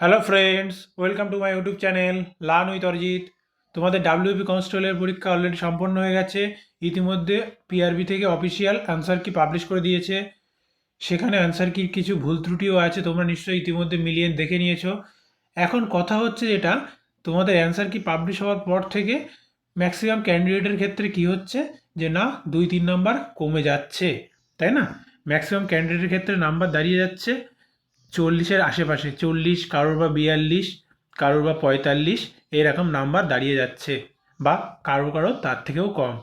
Hello friends welcome to my YouTube channel learn with Arijit তোমাদের WP কনস্টেবলের পরীক্ষা already সম্পন্ন হয়ে গেছে। ইতিমধ্যে পিআরবি থেকে অফিসিয়াল অ্যান্সার কি পাবলিশ করে দিয়েছে। সেখানে অ্যান্সার কি কিছু ভুল ত্রুটিও আছে, তোমরা নিশ্চয়ই ইতিমধ্যে মিলিয়ে দেখে নিয়েছো। এখন কথা হচ্ছে যেটা, তোমাদের অ্যান্সার কি পাবলিশ হওয়ার পর থেকে ম্যাক্সিমাম ক্যান্ডিডেটের ক্ষেত্রে কি হচ্ছে? যে না, দুই, তিন নাম্বার কমে যাচ্ছে, তাই না? ম্যাক্সিমাম ক্যান্ডিডেটের ক্ষেত্রে নাম্বার দাঁড়িয়ে যাচ্ছে। চল্লিশের আশেপাশে, চল্লিশ, কারোর বা বিয়াল্লিশ, কারোর বা পঁয়তাল্লিশ, এরকম নাম্বার দাঁড়িয়ে যাচ্ছে বা কারও কারও তার থেকেও কম।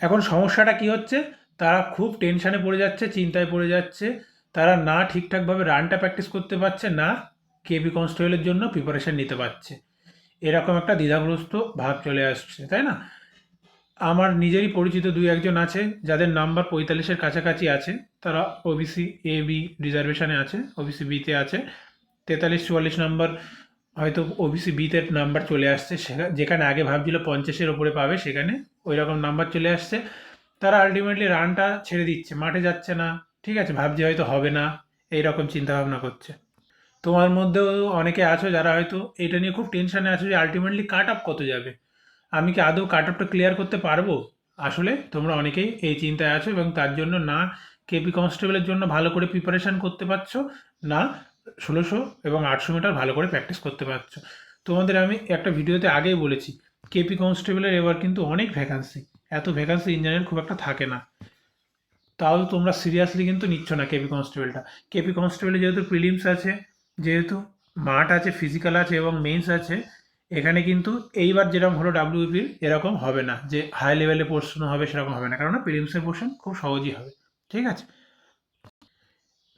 এখন সমস্যাটা কি হচ্ছে? তারা খুব টেনশানে পড়ে যাচ্ছে, চিন্তায় পড়ে যাচ্ছে, তারা না ঠিকঠাকভাবে রানটা প্র্যাকটিস করতে পারছে না কেবি কনস্টেবলের জন্য প্রিপারেশান নিতে পারছে। এরকম একটা দ্বিধাগ্রস্ত ভাব চলে আসছে, তাই না? আমার নিজেরই পরিচিত দুই একজন আছে, যাদের নাম্বার পঁয়তাল্লিশের কাছাকাছি আছে। তারা ওবিসি এ বি রিজার্ভেশনে আছে ওবিসি বিতে আছে। তেতাল্লিশ, চুয়াল্লিশ নাম্বার হয়তো ওবিসি বিতে নাম্বার চলে আসছে। যেখানে আগে ভাবছিল পঞ্চাশের ওপরে পাবে, সেখানে ওই রকম নাম্বার চলে আসছে। তারা আলটিমেটলি রানটা ছেড়ে দিচ্ছে, মাঠে যাচ্ছে না। ঠিক আছে, ভাবছে হয়তো হবে না এই রকম চিন্তাভাবনা করছে। তোমার মধ্যেও অনেকে আছো যারা হয়তো এটা নিয়ে খুব টেনশানে আছো যে আলটিমেটলি কাট আপ কত যাবে। আমি কি আদৌ কাট আপটা ক্লিয়ার করতে পারব? আসলে তোমরা অনেকেই এই চিন্তায় আছো এবং তার জন্য না কেপি কনস্টেবলের জন্য ভালো করে প্রিপারেশান করতে পারছ, না ষোলোশো এবং আটশো মিটার ভালো করে প্র্যাকটিস করতে পারছ। তোমাদের আমি একটা ভিডিওতে আগেই বলেছি কেপি কনস্টেবলের এবার কিন্তু অনেক ভ্যাকান্সি এত ভ্যাকান্সি ইঞ্জিনিয়ার খুব একটা থাকে না। তাও তোমরা সিরিয়াসলি কিন্তু নিচ্ছ না কেপি কনস্টেবলটা কেপি কনস্টেবলে যেহেতু প্রিলিমস আছে, যেহেতু মাঠ আছে ফিজিক্যাল আছে এবং মেন্স আছে এখানে কিন্তু এইবার যেরকম হলো ডাব্লিউপির এরকম হবে না। যে হাই লেভেলে প্রশ্ন হবে, সেরকম হবে না। কেননা প্রিলিমসের পোর্শন খুব সহজই হবে। ঠিক আছে?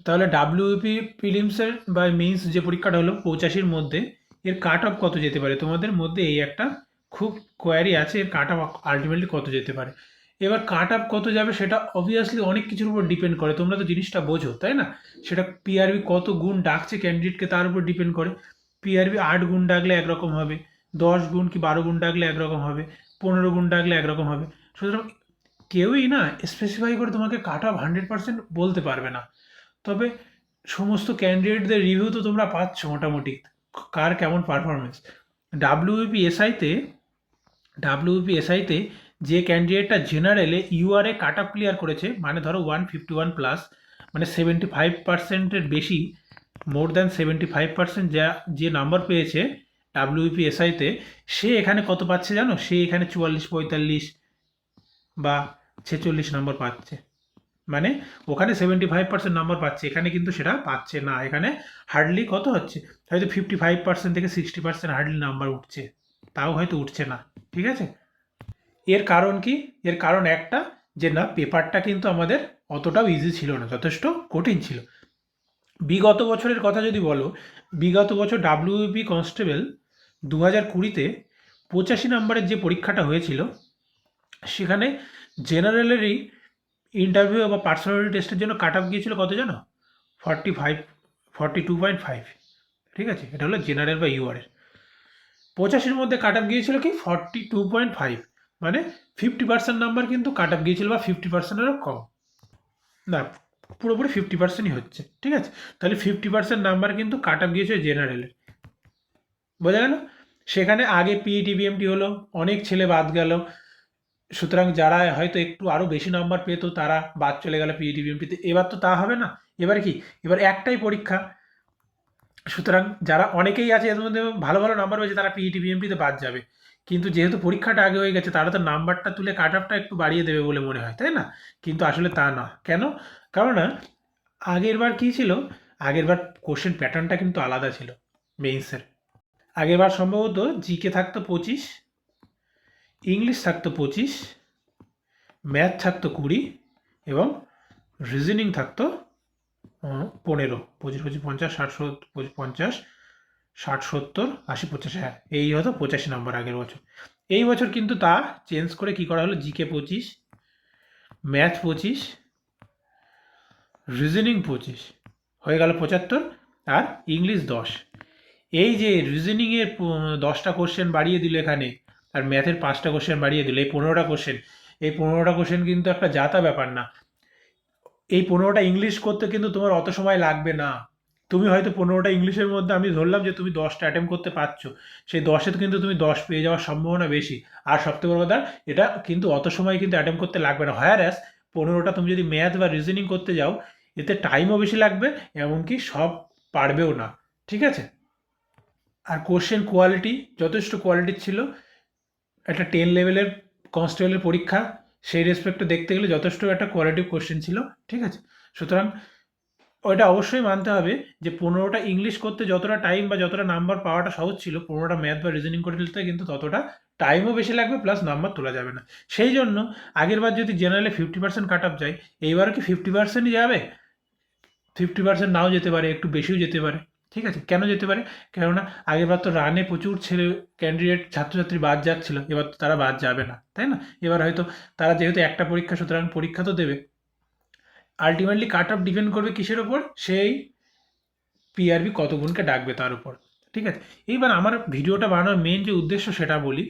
তাহলে ডাব্লিউপি প্রিলিমসের বা মেন্স যে পরীক্ষাটা হলো পঁচাশির মধ্যে, এর কাট অফ কত যেতে পারে? তোমাদের মধ্যে এই একটা খুব কোয়ারি আছে, এর কাট অফ আলটিমেটলি কত যেতে পারে। এবার কাট অফ কত যাবে সেটা অবভিয়াসলি অনেক কিছুর উপর ডিপেন্ড করে। তোমরা তো জিনিসটা বোঝো, তাই না? সেটা পিআরবি কত গুণ ডাকছে ক্যান্ডিডেটকে তার উপর ডিপেন্ড করে। পিআরবি আট গুণ ডাকলে একরকম হবে, দশ গুণ কি বারো গুণ ডাকলে একরকম হবে, পনেরো গুণ ডাকলে একরকম হবে। সুতরাং কেউই না স্পেসিফাই করে তোমাকে কাট অফ হান্ড্রেড পার্সেন্ট বলতে পারবে না। তবে সমস্ত ক্যান্ডিডেটদের রিভিউ তো তোমরা পাচ্ছ মোটামুটি। কার কেমন পারফরমেন্স ডাব্লিউপি এসআইতে ডাব্লিউপি এসআইতে যে ক্যান্ডিডেটটা জেনারেলে ইউআরএ কাট অফ ক্লিয়ার করেছে মানে ধরো ওয়ান ফিফটি ওয়ান প্লাস মানে সেভেন্টি ফাইভ পার্সেন্টের বেশি more than seventy five percent যা, যে নাম্বার পেয়েছে ডাব্লিউপি এসআইতে সে এখানে কত পাচ্ছে জানো? সে এখানে চুয়াল্লিশ, পঁয়তাল্লিশ বা ছেচল্লিশ নম্বর পাচ্ছে। মানে ওখানে সেভেন্টি ফাইভ পার্সেন্ট নাম্বার পাচ্ছে। এখানে কিন্তু সেটা পাচ্ছে না। এখানে হার্ডলি কত হচ্ছে? হয়তো ফিফটি ফাইভ পার্সেন্ট থেকে সিক্সটি পার্সেন্ট হার্ডলি নাম্বার উঠছে। তাও হয়তো উঠছে না। ঠিক আছে? এর কারণ কি? এর কারণ একটা যে না পেপারটা কিন্তু আমাদের অতটাও ইজি ছিল না। যথেষ্ট কঠিন ছিল। বিগত বছরের কথা যদি বলো, বিগত বছর ডাব্লিউপি কনস্টেবল দু হাজার কুড়িতে পঁচাশি নম্বরের যে পরীক্ষাটা হয়েছিল, সেখানে জেনারেলেরই ইন্টারভিউ বা পার্সোনালিটি টেস্টের জন্য কাট অফ গিয়েছিল কত জানো? Forty five forty two point five ঠিক আছে? এটা হলো জেনারেল বা ইউআরের পঁচাশির মধ্যে কাট অফ গিয়েছিল কি? ফর্টি টু পয়েন্ট ফাইভ মানে ফিফটি পার্সেন্ট নাম্বার কিন্তু কাট অফ গিয়েছিল বা ফিফটি পার্সেন্টেরও কম। না পুরোপুরি ফিফটি পার্সেন্টই হচ্ছে, ঠিক আছে? তাহলে ফিফটি পার্সেন্ট নাম্বার কিন্তু কাট অফ গিয়েছে জেনারেলের বোঝা গেল? সেখানে আগে পিইটি বিএমটি হলো, অনেক ছেলে বাদ গেল। সুতরাং যারা হয়তো একটু আরও বেশি নাম্বার পেতো, তারা বাদ চলে গেল পিইটি বিএমটিতে এবার তো তা হবে না। এবার কি? এবার একটাই পরীক্ষা। সুতরাং যারা অনেকেই আছে এর মধ্যে ভালো ভালো নাম্বার পেয়েছে তারা পিইটি বিএমটিতে বাদ যাবে। কিন্তু যেহেতু পরীক্ষাটা আগে হয়ে গেছে তারা তো নাম্বারটা তুলে কাট অফটা একটু বাড়িয়ে দেবে বলে মনে হয়, তাই না? কিন্তু আসলে তা না কেন? কারণ না আগের বার কী ছিল? আগের বার কোশ্চেন প্যাটার্নটা কিন্তু আলাদা ছিল মেইন্সের আগের বার সম্ভবত জিকে থাকতো পঁচিশ ইংলিশ থাকতো পঁচিশ ম্যাথ থাকতো কুড়ি এবং রিজনিং থাকতো পনেরো। পঁচিশ পঁচিশ, পঞ্চাশ, ষাট, সত্তর পঞ্চাশ ষাট, সত্তর, আশি, পঁচাশি হ্যাঁ এই হতো পঁচাশি নম্বর আগের বছর। এই বছর কিন্তু তা চেঞ্জ করে কি করা হলো? জিকে পঁচিশ ম্যাথ পঁচিশ রিজনিং পঁচিশ, হয়ে গেল পঁচাত্তর আর ইংলিশ দশ। এই যে রিজনিংয়ের দশটা কোশ্চেন বাড়িয়ে দিল এখানে, আর ম্যাথের পাঁচটা কোশ্চেন বাড়িয়ে দিল, এই পনেরোটা কোশ্চেন এই পনেরোটা কোশ্চেন কিন্তু একটা জাতা ব্যাপার না। এই পনেরোটা ইংলিশ করতে কিন্তু তোমার অত সময় লাগবে না। তুমি হয়তো পনেরোটা ইংলিশের মধ্যে আমি ধরলাম যে তুমি দশটা অ্যাটেম্প করতে পারছ। সেই দশে কিন্তু তুমি দশ পেয়ে যাওয়ার সম্ভাবনা বেশি। আর সবথেকে বড় কথা, এটা কিন্তু অত সময় কিন্তু অ্যাটেম্প করতে লাগবে না। হায়ার অ্যাস পনেরোটা তুমি যদি ম্যাথ বা রিজনিং করতে যাও, এতে টাইমও বেশি লাগবে, এমনকি সব পারবেও না। ঠিক আছে? আর কোশ্চেন কোয়ালিটি যথেষ্ট কোয়ালিটির ছিল। একটা টেন লেভেলের কনস্টেবলের পরীক্ষা, সেই রেসপেক্টে দেখতে গেলে যথেষ্ট একটা কোয়ালিটিভ কোশ্চেন ছিল। ঠিক আছে? সুতরাং ওইটা অবশ্যই মানতে হবে যে পনেরোটা ইংলিশ করতে যতটা টাইম বা যতটা নাম্বার পাওয়াটা সহজ ছিল, পনেরোটা ম্যাথ বা রিজনিং করে ফেলতে, কিন্তু ততটা টাইমও বেশি লাগবে প্লাস নাম্বার তোলা যাবে না। সেই জন্য আগের বার যদি জেনারেলে ফিফটি পার্সেন্ট কাট আপ যায় এইবার কি ফিফটি পার্সেন্টই যাবে? ফিফটি পার্সেন্ট নাও যেতে পারে, একটু বেশিও যেতে পারে। ঠিক আছে? কেন যেতে পারে? কেননা আগেরবার তো রানে প্রচুর ছেলে ক্যান্ডিডেট ছাত্রছাত্রী বাদ যাচ্ছিল, এবার তো তারা বাদ যাবে না, তাই না? এবার হয়তো তারা যেহেতু একটা পরীক্ষা, সুতরাং পরীক্ষা তো দেবে। আলটিমেটলি কাট অফ ডিপেন্ড করবে কিসের ওপর সেই পিআরবি কত গুণকে ডাকবে তার উপর। ঠিক আছে? এইবার আমার ভিডিওটা বানানোর মেন যে উদ্দেশ্য সেটা বলি।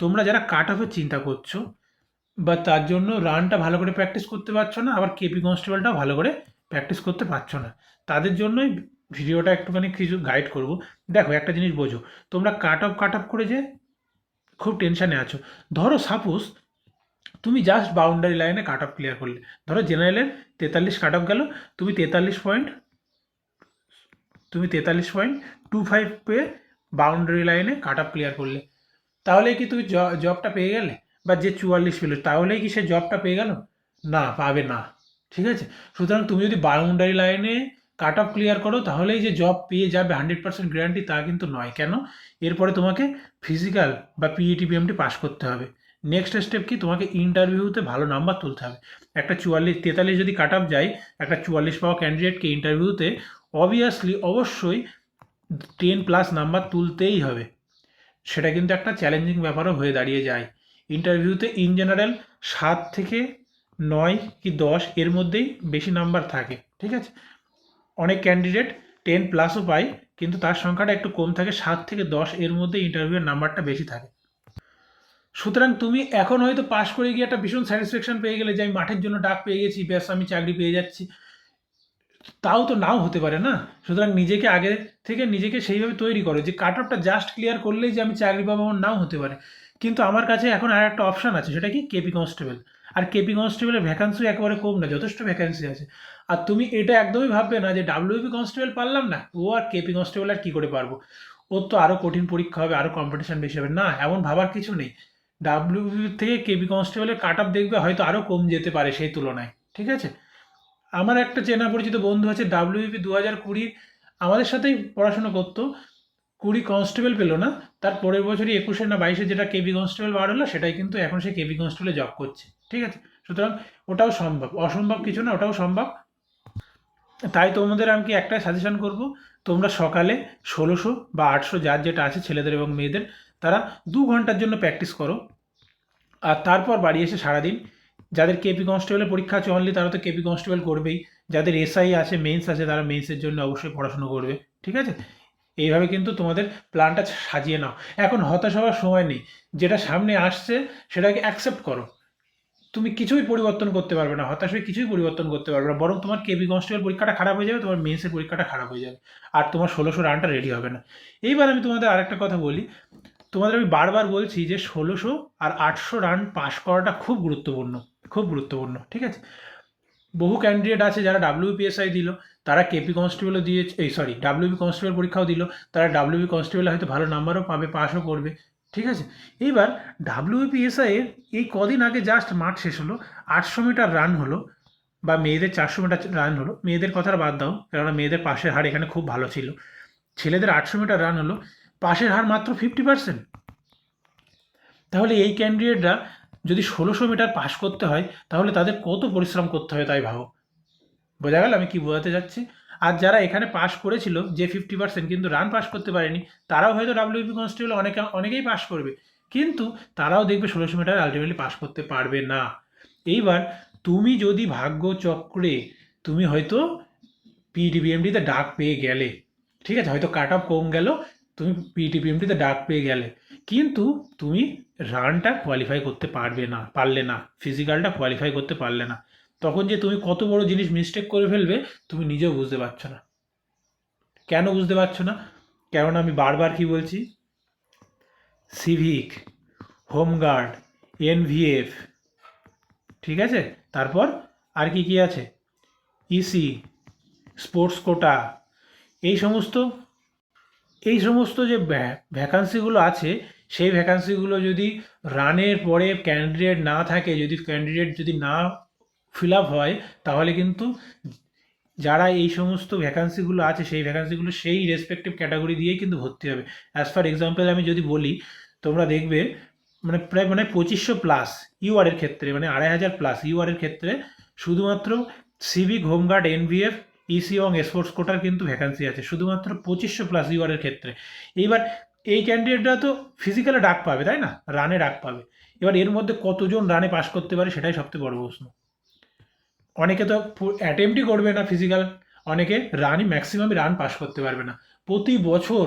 তোমরা যারা কাট অফের চিন্তা করছ, বা তার জন্য রানটা ভালো করে প্র্যাকটিস করতে পারছ না, আবার কেপি কনস্টেবলটাও ভালো করে প্র্যাকটিস করতে পারছ না, তাদের জন্যই ভিডিওটা একটুখানি কিছু গাইড করব। দেখো, একটা জিনিস বোঝো। তোমরা কাট অফ কাট অফ করে যে খুব টেনশানে আছো। ধরো সাপোজ তুমি জাস্ট বাউন্ডারি লাইনে কাট অফ ক্লিয়ার করলে। ধরো জেনারেলের তেতাল্লিশ কাট অফ গেল, তুমি তেতাল্লিশ পয়েন্ট তুমি তেতাল্লিশ পয়েন্ট টু ফাইভ পেয়ে বাউন্ডারি লাইনে কাট অফ ক্লিয়ার করলে। তাহলে কি তুমি জবটা পেয়ে গেলে? বা যে চুয়াল্লিশ পেল, তাহলেই কি সে জবটা পেয়ে গেল? না, পাবে না। ঠিক আছে? সুতরাং তুমি যদি বাউন্ডারি লাইনে কাট অফ ক্লিয়ার করো, তাহলেই যে জব পেয়ে যাবে হান্ড্রেড পার্সেন্ট গ্যারান্টি তা কিন্তু নয়। কেন? এরপরে তোমাকে ফিজিক্যাল বা পিইটি পাস করতে হবে। নেক্সট স্টেপ কি? তোমাকে ইন্টারভিউতে ভালো নাম্বার তুলতে হবে। একটা চুয়াল্লিশ, তেতাল্লিশ যদি কাট অফ যায়, একটা চুয়াল্লিশ পাওয়া ক্যান্ডিডেটকে ইন্টারভিউতে অবভিয়াসলি অবশ্যই টেন প্লাস নাম্বার তুলতেই হবে। সেটা কিন্তু একটা চ্যালেঞ্জিং ব্যাপারও হয়ে দাঁড়িয়ে যায়। ইন্টারভিউতে ইন জেনারেল সাত থেকে নয় কি দশ এর মধ্যেই বেশি নাম্বার থাকে, ঠিক আছে? অনেক ক্যান্ডিডেট টেন প্লাসও পায়, কিন্তু তার সংখ্যাটা একটু কম থাকে, সাত থেকে দশ এর মধ্যে ইন্টারভিউয়ের নাম্বারটা বেশি থাকে। সুতরাং তুমি এখন হয়তো পাশ করে গিয়ে একটা ভীষণ স্যাটিসফ্যাকশন পেয়ে গেলে যে আমি মাঠের জন্য ডাক পেয়ে গেছি, ব্যাস আমি চাকরি পেয়ে যাচ্ছি। তাও তো নাও হতে পারে না? সুতরাং নিজেকে আগে থেকে নিজেকে সেইভাবে তৈরি করো যে কাট অফটা জাস্ট ক্লিয়ার করলেই যে আমি চাকরি পাবো আমার নাও হতে পারে। কিন্তু আমার কাছে এখন আর একটা অপশান আছে, সেটা কি? কেপি কনস্টেবল আর কেপি কনস্টেবলের ভ্যাকান্সি একেবারে কম না, যথেষ্ট ভ্যাকান্সি আছে। আর তুমি এটা একদমই ভাববে না যে ডাব্লিউপি কনস্টেবল পারলাম না, ও আর কেপি কনস্টেবল আর কী করে পারব? ওর তো আরও কঠিন পরীক্ষা হবে আরও কম্পিটিশান বেশি হবে। না, এমন ভাবার কিছু নেই। ডাব্লিউপি থেকে কেপি কনস্টেবলের কাট আপ দেখবে হয়তো আরও কম যেতে পারে সেই তুলনায়, ঠিক আছে? আমার একটা চেনা পরিচিত বন্ধু আছে ডাব্লিউপি দু হাজার কুড়ি আমাদের সাথেই পড়াশোনা করতো, কুড়ি কনস্টেবল পেল না, তার পরের বছরই একুশে না বাইশে যেটা কেবি কনস্টেবল বার হলো, সেটাই কিন্তু এখন সে কেবি কনস্টেবলে জব করছে, ঠিক আছে? সুতরাং ওটাও সম্ভব, অসম্ভব কিছু না, ওটাও সম্ভব। তাই তোমাদের আমি কি একটাই সাজেশন করব, তোমরা সকালে ষোলোশো বা আটশো যার যেটা আছে ছেলেদের এবং মেয়েদের তারা দু ঘণ্টার জন্য প্র্যাকটিস করো। আর তারপর বাড়ি এসে সারাদিন যাদের কেপি কনস্টেবলের পরীক্ষা আছে অনলি তারা তো কেপি কনস্টেবল করবেই। যাদের এসআই আছে মেন্স আছে তারা মেন্সের জন্য অবশ্যই পড়াশুনো করবে, ঠিক আছে? এইভাবে কিন্তু তোমাদের প্ল্যানটা সাজিয়ে নাও। এখন হতাশ হওয়ার সময় নেই। যেটা সামনে আসছে সেটাকে অ্যাকসেপ্ট করো। তুমি কিছুই পরিবর্তন করতে পারবে না, হতাশ হয়ে কিছুই পরিবর্তন করতে পারবে না, বরং তোমার কেবি কনস্টেবল পরীক্ষাটা খারাপ হয়ে যাবে, তোমার মেন্সের পরীক্ষাটা খারাপ হয়ে যাবে। আর তোমার ষোলোশো রানটা রেডি হবে না। এইবার আমি তোমাদের আরেকটা কথা বলি। তোমাদের আমি বারবার বলছি যে ষোলোশো আর আটশো রান পাস করাটা খুব গুরুত্বপূর্ণ খুব গুরুত্বপূর্ণ, ঠিক আছে? বহু ক্যান্ডিডেট আছে যারা ডাব্লিউপিএসআই দিল, তারা কেপি কনস্টেবলও দিয়েছে, এই সরি ডাব্লিউবি কনস্টেবল পরীক্ষাও দিল, তারা ডাব্লিউবি কনস্টেবলে হয়তো ভালো নাম্বারও পাবে পাসও করবে, ঠিক আছে? এইবার ডাব্লিউপিএসআই এর এই কদিন আগে জাস্ট মাঠ শেষ হলো, আটশো মিটার রান হলো, বা মেয়েদের চারশো মিটার রান হলো, মেয়েদের কথাটা বাদ দাও, কেননা মেয়েদের পাশের হার এখানে খুব ভালো ছিল। ছেলেদের আটশো মিটার রান হলো পাশের হার মাত্র ফিফটি পার্সেন্ট তাহলে এই ক্যান্ডিডেটরা যদি ষোলোশো মিটার পাশ করতে হয়, তাহলে তাদের কত পরিশ্রম করতে হয় তাই ভাবো? বোঝা গেল আমি কি বোঝাতে যাচ্ছি? আর যারা এখানে পাশ করেছিল, যে ফিফটি পার্সেন্ট কিন্তু রান পাস করতে পারেনি, তারাও হয়তো ডাব্লিউপি কনস্টেবল অনেকে অনেকেই পাশ করবে। কিন্তু তারাও দেখবে ষোলোশো মিটার আলটিমেটলি পাশ করতে পারবে না। এইবার তুমি যদি ভাগ্য চক্রে তুমি হয়তো পিডিবিএমডিতে ডাক পেয়ে গেলে, ঠিক আছে? হয়তো কাট অফ কম গেল তুমি পিটিপিএমডিতে ডাক পেয়ে গেলে। কিন্তু তুমি রানটা কোয়ালিফাই করতে পারবে না, পারলে না। ফিজিক্যালটা কোয়ালিফাই করতে পারলে না। তখন যে তুমি কত বড় জিনিস মিস্টেক করে ফেলবে, তুমি নিজেও বুঝতে পারছ না। কেন বুঝতে পারছ না? কেননা আমি বারবার কি বলছি? সিভিক হোমগার্ড এনভিএফ ঠিক আছে? তারপর আর কি কি আছে? ইসি স্পোর্টস কোটা এই সমস্ত এই সমস্ত যে ভ্যাকান্সিগুলো আছে, সেই ভ্যাকান্সিগুলো যদি রানের পরে ক্যান্ডিডেট না থাকে, যদি ক্যান্ডিডেট যদি না ফিল আপ হয়, তাহলে কিন্তু যারা এই সমস্ত ভ্যাকান্সিগুলো আছে, সেই ভ্যাকান্সিগুলো সেই রেসপেক্টিভ ক্যাটাগরি দিয়েই কিন্তু ভর্তি হবে। অ্যাজ ফর এক্সাম্পল আমি যদি বলি, তোমরা দেখবে মানে প্রায় মানে পঁচিশশো প্লাস ইউআরের ক্ষেত্রে মানে আড়াই হাজার প্লাস ইউআরের ক্ষেত্রে শুধুমাত্র civic home guard NVF EC এবং স্পোর্টস কোটার কিন্তু ভ্যাকান্সি আছে, শুধুমাত্র পঁচিশশো প্লাস ইউআরের ক্ষেত্রে। এইবার এই ক্যান্ডিডেটরা তো ফিজিক্যালে ডাক পাবে, তাই না? রানে ডাক পাবে। এবার এর মধ্যে কতজন রানে পাস করতে পারে সেটাই সবথেকে বড় প্রশ্ন। অনেকে তো অ্যাটেম্পটই করবে না ফিজিক্যাল অনেকে রানই ম্যাক্সিমামই রান পাস করতে পারবে না। প্রতি বছর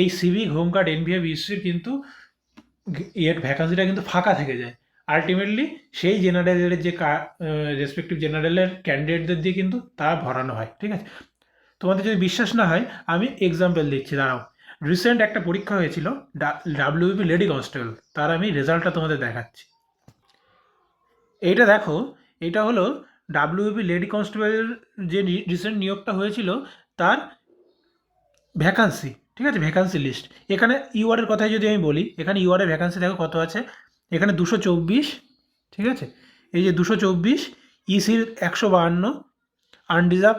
এই সিভিক হোমগার্ড এনভিএফ ইসির কিন্তু এর ভ্যাকান্সিটা কিন্তু ফাঁকা থেকে যায়। আলটিমেটলি সেই জেনারেলের যে রেসপেক্টিভ জেনারেলের ক্যান্ডিডেটদের দিয়ে কিন্তু তা ভরানো হয়, ঠিক আছে? তোমাদের যদি বিশ্বাস না হয়, আমি এক্সাম্পল দিচ্ছি, দাঁড়াও। রিসেন্ট একটা পরীক্ষা হয়েছিল ডাব্লিউবি লেডি কনস্টেবল তার আমি রেজাল্টটা তোমাদের দেখাচ্ছি। এইটা দেখো, এটা হলো ডাব্লিউবি লেডি কনস্টেবলের যে রিসেন্ট নিয়োগটা হয়েছিল, তার ভ্যাকান্সি ঠিক আছে? ভ্যাকান্সি লিস্ট এখানে ইউআরের কথাই যদি আমি বলি, এখানে ইউআরের ভ্যাকান্সি দেখো কত আছে? এখানে দুশো চব্বিশ, ঠিক আছে? এই যে দুশো চব্বিশ ইসির একশো বাহান্ন আনডিজার্ভ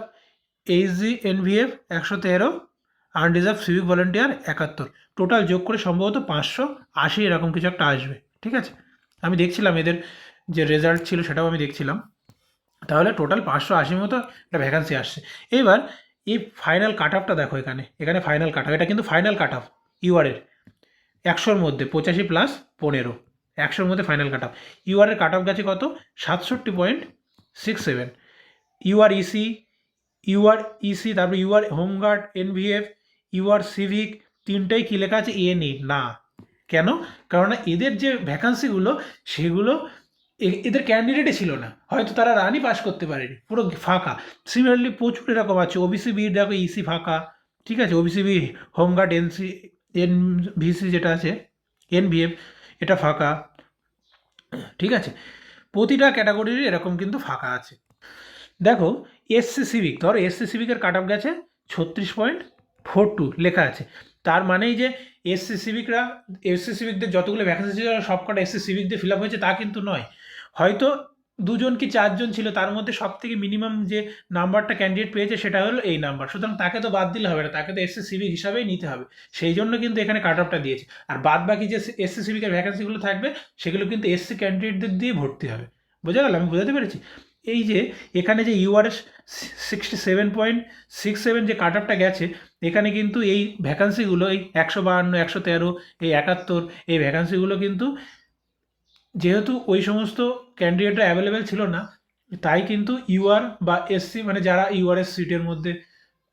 এইচজি এনভিএফ একশো তেরো আনডিজার্ভ সিভিক ভলেন্টিয়ার একাত্তর। টোটাল যোগ করে সম্ভবত পাঁচশো আশি এরকম কিছু একটা আসবে, ঠিক আছে? আমি দেখছিলাম এদের যে রেজাল্ট ছিল সেটাও আমি দেখছিলাম। তাহলে টোটাল পাঁচশো আশির মতো একটা ভ্যাকান্সি আসছে। এবার এই ফাইনাল কাট অফটা দেখো এখানে। এখানে ফাইনাল কাট অফ এটা কিন্তু ফাইনাল কাট অফ ইউআরের একশোর মধ্যে, পঁচাশি প্লাস পনেরো। একশোর মধ্যে ফাইনাল কাট অফ ইউআরের কাট অফ গেছে কত? সাতষট্টি point six seven UR EC UR EC তারপরে UR home guard NVF UR civic তিনটাই কী লেখা আছে? এ নি না। কেন? কারণ এদের যে ভ্যাকান্সিগুলো সেগুলো এদের ক্যান্ডিডেটই ছিল না। হয়তো তারা রানই পাস করতে পারেনি। পুরো ফাঁকা। সিমিলারলি প্রচুর এরকম আছে। ওবিসি বি দেখো ইসি ফাঁকা। ঠিক আছে? OBC B home guard NC N VC যেটা আছে এনভিএফ এটা ফাঁকা। ঠিক আছে? প্রতিটা ক্যাটাগরির এরকম কিন্তু ফাঁকা আছে। দেখো এসসি সিভিক ধর এসসি সিভিকের কাট অফ গেছে ছত্রিশ পয়েন্ট ফোর টু লেখা আছে। তার মানেই যে এসসি সিভিকরা এসসি সিভিকদের যতগুলো ভ্যাকেন্সি ছিল সব কটা এসসি সিভিকদের ফিল আপ হয়েছে, তা কিন্তু নয়। হয়তো দুজন কি চারজন ছিল, তার মধ্যে সব থেকে মিনিমাম যে নাম্বারটা ক্যান্ডিডেট পেয়েছে সেটা হলো এই নাম্বার সুতরাং তাকে তো বাদ দিলে হবে না, তাকে তো এসসি সিভিক হিসাবেই নিতে হবে। সেই জন্য কিন্তু এখানে কাট অফটা দিয়েছে। আর বাদ বাকি যে এসসি সিভিকের ভ্যাকেন্সিগুলো থাকবে, সেগুলো কিন্তু এসসি ক্যান্ডিডেটদের দিয়ে ভর্তি হবে। বোঝা গেল? আমি বোঝাতে পেরেছি? এই যে এখানে যে URs sixty seven point six seven যে কাট অফটা গেছে, এখানে কিন্তু এই ভ্যাকান্সিগুলো এই একশো বাহান্ন, একশো তেরো, এই একাত্তর, এই ভ্যাকান্সিগুলো কিন্তু যেহেতু ওই সমস্ত ক্যান্ডিডেটরা অ্যাভেলেবেল ছিল না, তাই কিন্তু ইউআর বা এসসি মানে যারা ইউআরএস সিটের মধ্যে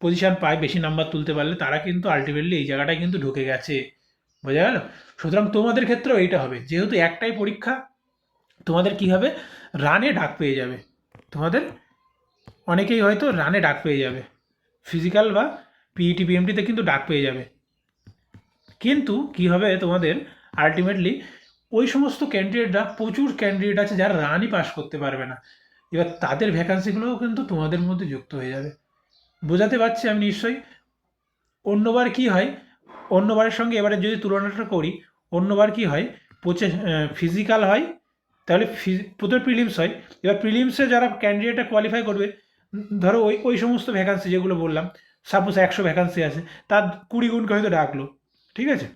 পজিশন পায়, বেশি নাম্বার তুলতে পারলে তারা কিন্তু আলটিমেটলি এই জায়গাটায় কিন্তু ঢুকে গেছে। বোঝা গেল? সুতরাং তোমাদের ক্ষেত্রেও এইটা হবে। যেহেতু একটাই পরীক্ষা, তোমাদের কি হবে? রানে ডাক পেয়ে যাবে। তোমাদের অনেকেই হয়তো রানে ডাক পেয়ে যাবে। ফিজিক্যাল বা পিইটি পিএমটিতে কিন্তু ডাক পেয়ে যাবে। কিন্তু কি হবে তোমাদের? আলটিমেটলি ওই সমস্ত ক্যান্ডিডেটরা প্রচুর ক্যান্ডিডেট আছে যারা রানই পাস করতে পারবে না। এবার তাদের ভ্যাকান্সিগুলোও কিন্তু তোমাদের মধ্যে যুক্ত হয়ে যাবে। বোঝাতে পারছি আমি নিশ্চয়ই? অন্যবার কি হয়? অন্যবারের সঙ্গে এবারে যদি তুলনাটা করি, অন্যবার কি হয়? পঁচে ফিজিক্যাল হয়, তাহলে প্রথমে প্রিলিমস হয়। এবার প্রিলিমসে যারা ক্যান্ডিডেটটা কোয়ালিফাই করবে, ধরো ওই ওই সমস্ত ভ্যাকান্সি যেগুলো বললাম সাপোজ একশো ভ্যাকান্সি আছে, তার কুড়ি গুণকে হয়তো ডাকলো, ঠিক আছে?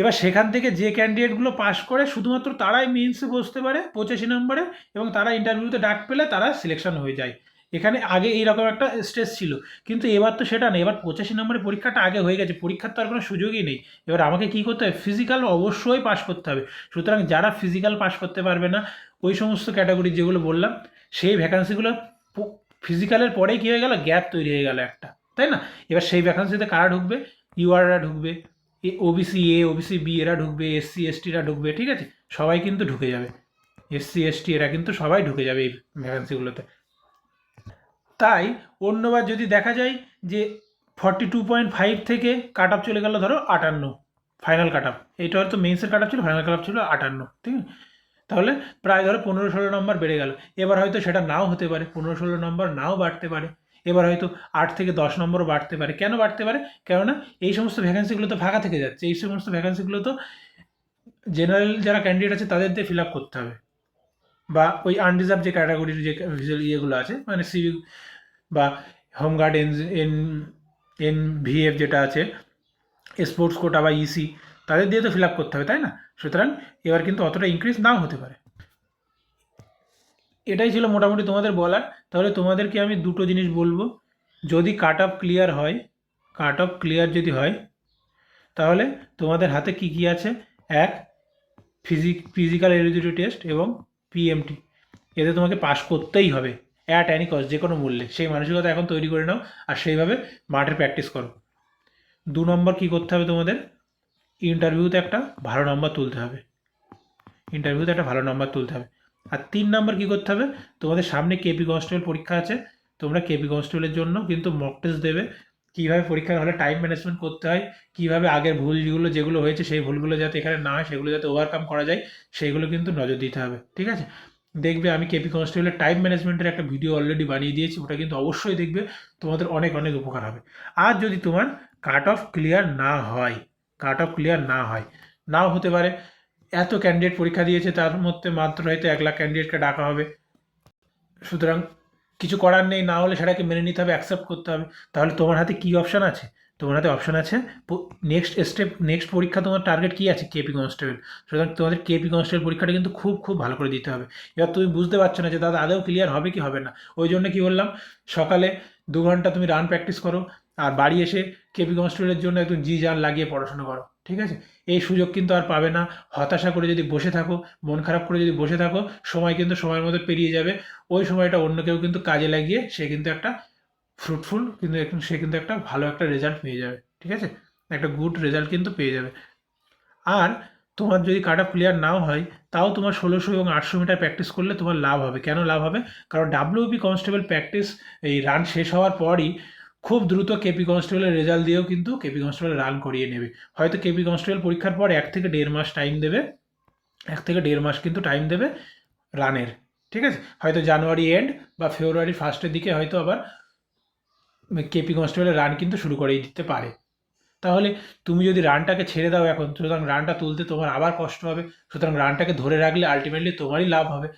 এবার সেখান থেকে যে ক্যান্ডিডেটগুলো পাশ করে, শুধুমাত্র তারাই মেন্সে বসতে পারে পঁচাশি নম্বরে এবং তারা ইন্টারভিউতে ডাক পেলে তারা সিলেকশন হয়ে যায়। এখানে আগে এইরকম একটা স্টেজ ছিল, কিন্তু এবার তো সেটা নেই। এবার পঁচাশি নম্বরের পরীক্ষাটা আগে হয়ে গেছে, পরীক্ষার তো আর কোনো সুযোগই নেই। এবার আমাকে কী করতে হবে? ফিজিক্যাল অবশ্যই পাস করতে হবে। সুতরাং যারা ফিজিক্যাল পাস করতে পারবে না, ওই সমস্ত ক্যাটাগরি যেগুলো বললাম, সেই ভ্যাকান্সিগুলো ফিজিক্যালের পরেই কী হয়ে গেল? গ্যাপ তৈরি হয়ে গেল একটা। তাই না? এবার সেই ভ্যাকান্সিতে কারা ঢুকবে? ইউআররা ঢুকবে। ওবিসি এ ওবিসি বি এরা ঢুকবে এসসি এসটিরা ঢুকবে, ঠিক আছে? সবাই কিন্তু ঢুকে যাবে। এসসি এসটি এরা কিন্তু সবাই ঢুকে যাবে এই ভ্যাকান্সিগুলোতে তাই অন্যবার যদি দেখা যায় যে ফর্টি টু পয়েন্ট ফাইভ থেকে কাট অফ চলে গেল, ধরো আটান্ন ফাইনাল কাট অফ এইটা হয়তো মেন্সের কাট অফ ছিল ফাইনাল কাট আপ ছিল আটান্ন, ঠিক আছে? তাহলে প্রায় ধরো পনেরো ষোলো নম্বর বেড়ে গেল। এবার হয়তো সেটা নাও হতে পারে, পনেরো ষোলো নম্বর নাও বাড়তে পারে। এবার হয়তো আট থেকে দশ নম্বরও বাড়তে পারে। কেন বাড়তে পারে? কেননা এই সমস্ত ভ্যাকেন্সিগুলো তো ফাঁকা থেকে যাচ্ছে। এই সমস্ত ভ্যাকেন্সিগুলো তো জেনারেল যারা ক্যান্ডিডেট আছে তাদের দিয়ে ফিল আপ করতে হবে। বা ওই আনরিজার্ভ যে ক্যাটাগরির যে ইয়েগুলো আছে মানে সিভিক বা home guard N N N VF যেটা আছে স্পোর্টস কোটা বা ইসি তাদের দিয়ে তো ফিল আপ করতে হবে, তাই না? সুতরাং এবার কিন্তু অতটা ইনক্রিজ নাও হতে পারে। এটাই ছিল মোটামুটি তোমাদের বলার। তাহলে তোমাদেরকে আমি দুটো জিনিস বলব। যদি কাট অফ ক্লিয়ার হয় কাট অফ ক্লিয়ার যদি হয়, তাহলে তোমাদের হাতে কি কি আছে? এক ফিজিক ফিজিক্যাল এলিজিবিলিটি টেস্ট এবং পিএমটি এতে তোমাকে পাস করতেই হবে অ্যাট অ্যানি কস্ট যে কোনো মূল্যে। সেই মানসিকতা এখন তৈরি করে নাও আর সেইভাবে মাঠে প্র্যাকটিস করো। দু নম্বর কী করতে হবে তোমাদের? ইন্টারভিউতে একটা ভালো নম্বর তুলতে হবে। ইন্টারভিউতে একটা ভালো নম্বর তুলতে হবে। আর তিন নম্বর কী করতে হবে? তোমাদের সামনে কেপি কনস্টেবল পরীক্ষা আছে। তোমরা কেপি কনস্টেবলের জন্য কিন্তু মক টেস্ট দেবে। কীভাবে পরীক্ষার হলে টাইম ম্যানেজমেন্ট করতে হয়, কীভাবে আগের ভুলগুলো যেগুলো হয়েছে সেই ভুলগুলো যাতে এখানে না হয়, সেগুলো যাতে ওভারকাম করা যায় সেইগুলো কিন্তু নজর দিতে হবে। ঠিক আছে? দেখবে আমি কেপি কনস্টেবলের টাইম ম্যানেজমেন্টের একটা ভিডিও অলরেডি বানিয়ে দিয়েছি, ওটা কিন্তু অবশ্যই দেখবে, তোমাদের অনেক অনেক উপকার হবে। আর যদি তোমার কাট অফ ক্লিয়ার না হয় কাট অফ ক্লিয়ার না হয়, নাও হতে পারে। এত ক্যান্ডিডেট পরীক্ষা দিয়েছে, তার মধ্যে মাত্র হয়তো এক লাখ ক্যান্ডিডেটকে ডাকা হবে। সুতরাং কিছু করার নেই, না হলে সেটাকে মেনে নিতে হবে অ্যাকসেপ্ট করতে হবে। তাহলে তোমার হাতে কী অপশান আছে? তোমার হাতে অপশান আছে নেক্সট স্টেপ নেক্সট পরীক্ষা তোমার টার্গেট কী আছে? কেপি কনস্টেবল সুতরাং তোমাদের কেপি কনস্টেবল পরীক্ষাটা কিন্তু খুব খুব ভালো করে দিতে হবে। এবার তুমি বুঝতে পারছ না যে দাদা আদৌ ক্লিয়ার হবে কি হবে না। ওই জন্য কী বললাম, সকালে দু ঘণ্টা তুমি রান প্র্যাকটিস করো, আর বাড়ি এসে কেপি কনস্টেবলের জন্য একদম জি জান লাগিয়ে পড়াশোনা করো। ঠিক আছে? এই সুযোগ কিন্তু আর পাবে না। হতাশা করে যদি বসে থাকো, মন খারাপ করে যদি বসে থাকো, সময় কিন্তু সময়ের মধ্যে পেরিয়ে যাবে। ওই সময়টা অন্য কেউ কিন্তু কাজে লাগিয়ে সে কিন্তু একটা ফ্রুটফুল কিন্তু সে কিন্তু একটা ভালো একটা রেজাল্ট পেয়ে যাবে। ঠিক আছে? একটা গুড রেজাল্ট কিন্তু পেয়ে যাবে। আর তোমার যদি কাট অফ ক্লিয়ার নাও হয়, তাও তোমার ষোলোশো এবং আটশো মিটার প্র্যাকটিস করলে তোমার লাভ হবে। কেন লাভ হবে? কারণ ডাব্লিউপি কনস্টেবল প্র্যাকটিস এই রান শেষ হওয়ার পরই খুব দ্রুত কেপি কনস্টেবলের রেজাল্ট দিয়েও কিন্তু কেপি কনস্টেবল রান করিয়ে নেবে। হয়তো কেপি কনস্টেবল পরীক্ষার পর এক থেকে দেড় মাস টাইম দেবে, এক থেকে দেড় মাস কিন্তু টাইম দেবে রানের ঠিক আছে? হয়তো জানুয়ারি এন্ড বা ফেব্রুয়ারি ফার্স্টের দিকে হয়তো আবার কেপি কনস্টেবলের রান কিন্তু শুরু করেই দিতে পারে। তাহলে তুমি যদি রানটাকে ছেড়ে দাও এখন, সুতরাং রানটা তুলতে তোমার আবার কষ্ট হবে, সুতরাং রানটাকে ধরে রাখলে আলটিমেটলি তোমারই লাভ হবে।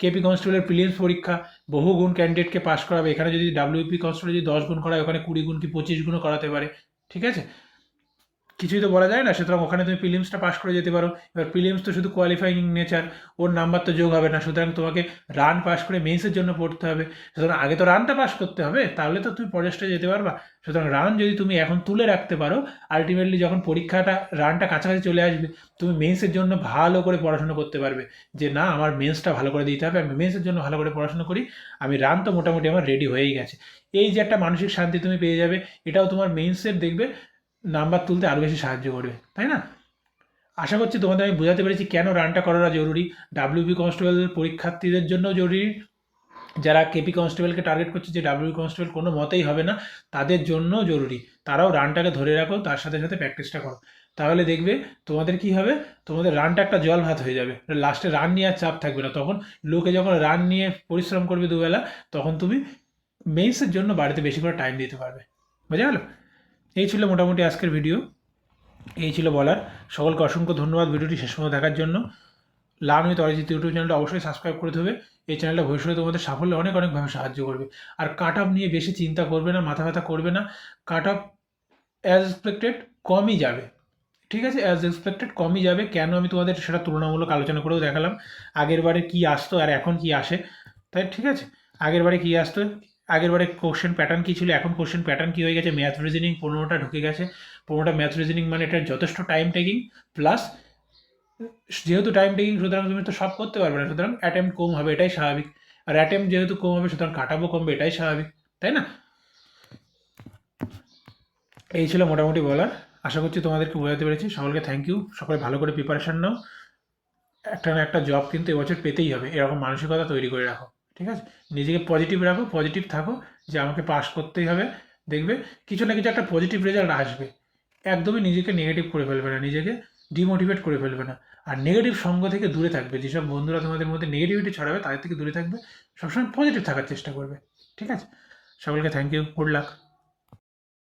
কেপি কনস্টেবলের প্রিলিমস পরীক্ষা, বহু গুণ ক্যান্ডিডেটকে পাশ করাবে। এখানে যদি ডাব্লিউপি কনস্টেবল যদি দশ গুণ করায়, ওখানে কুড়ি গুণ কি পঁচিশ গুণও করাতে পারে। ঠিক আছে? কিছুই তো বলা যায় না, সুতরাং ওখানে তুমি প্রিলিমসটা পাস করে যেতে পারো। এবার প্রিলিমস তো শুধু কোয়ালিফাইং নেচার ওর নাম্বার তো যোগ হবে না, সুতরাং তোমাকে রান পাস করে মেন্সের জন্য পড়তে হবে। সুতরাং আগে তো রানটা পাস করতে হবে, তাহলে তো তুমি পরের যেতে পারবা। সুতরাং রান যদি তুমি এখন তুলে রাখতে পারো আলটিমেটলি যখন পরীক্ষাটা রানটা কাছাকাছি চলে আসবে, তুমি মেন্সের জন্য ভালো করে পড়াশোনা করতে পারবে। যে না, আমার মেন্সটা ভালো করে দিতে হবে, আমি মেন্সের জন্য ভালো করে পড়াশোনা করি, আমি রান তো মোটামুটি আমার রেডি হয়েই গেছে। এই যে একটা মানসিক শান্তি তুমি পেয়ে যাবে, এটাও তোমার মেন্সের দেখবে নাম্বার তুলতে আরও বেশি সাহায্য করবে, তাই না? আশা করছি তোমাদের আমি বোঝাতে পেরেছি কেন রানটা করাটা জরুরি। ডাব্লিউবি কনস্টেবল পরীক্ষার্থীদের জন্য জরুরি। যারা কেপি কনস্টেবলকে টার্গেট করছে যে ডাব্লিউবি কনস্টেবল কোনো মতেই হবে না, তাদের জন্য জরুরি। তারাও রানটাকে ধরে রাখো, তার সাথে সাথে প্র্যাকটিসটা করো। তাহলে দেখবে তোমাদের কি হবে? তোমাদের রানটা একটা জল ভাত হয়ে যাবে। লাস্টে রান নিয়ে চাপ থাকবে না। তখন লোকে যখন রান নিয়ে পরিশ্রম করবে দুবেলা, তখন তুমি মেন্সের জন্য বাড়িতে বেশি করে টাইম দিতে পারবে। বোঝা গেলো এই ছিল মোটামুটি আজকের ভিডিও এই ছিল বলার। সকলকে অসংখ্য ধন্যবাদ ভিডিওটি শেষ পর্যন্ত দেখার জন্য। লার্ন উইথ অরিজিৎ ইউটিউব চ্যানেলটা অবশ্যই সাবস্ক্রাইব করে দেবে। এই চ্যানেলটা ভবিষ্যতে তোমাদের সাফল্যে অনেক অনেকভাবে সাহায্য করবে। আর কাট অফ নিয়ে বেশি চিন্তা করবে না, মাথা ব্যথা করবে না। কাট অফ অ্যাজ এক্সপেক্টেড কমই যাবে। ঠিক আছে? অ্যাজ এক্সপেক্টেড কমই যাবে। কেন আমি তোমাদের সেটা তুলনামূলক আলোচনা করেও দেখালাম। আগের বারে কী আসতো আর এখন কি আসে? তাই ঠিক আছে? আগের বারে কী আসতো? আগের বারে কোশ্চেন প্যাটার্ন কী ছিল? এখন কোশ্চেন প্যাটার্ন কী হয়ে গেছে? ম্যাথ রিজনিং পনেরোটা ঢুকে গেছে। পনেরোটা ম্যাথ রিজনিং মানে এটা যথেষ্ট টাইম টেকিং প্লাস যেহেতু টাইম টেকিং সুতরাং তুমি তো সব করতে পারবে না, সুতরাং অ্যাটেম্প কম হবে, এটাই স্বাভাবিক। আর অ্যাটেম্প যেহেতু কম হবে, সুতরাং কাটাবো কমবে, এটাই স্বাভাবিক, তাই না? এই ছিল মোটামুটি বলার। আশা করছি তোমাদেরকে বোঝাতে পেরেছি। সকলকে থ্যাংক ইউ সকলে ভালো করে প্রিপারেশান নাও। একটা না একটা জব কিন্তু এবছর পেতেই হবে। এরকম মানসিকতা তৈরি করে রাখো। ঠিক আছে? নিজেকে পজিটিভ রাখো পজিটিভ থাকো, যে আমাকে পাস করতেই হবে। দেখবে কিছু না কিছু একটা পজিটিভ রেজাল্ট আসবে। একদমই নিজেকে নেগেটিভ করে ফেলবে না, নিজেকে ডিমোটিভেট করে ফেলবে না। আর নেগেটিভ সঙ্গ থেকে দূরে থাকবে। যেসব বন্ধুরা তোমাদের মধ্যে নেগেটিভিটি ছড়াবে, তাদের থেকে দূরে থাকবে। সবসময় পজিটিভ থাকার চেষ্টা করবে। ঠিক আছে? সকলকে থ্যাংক ইউ গুড লাক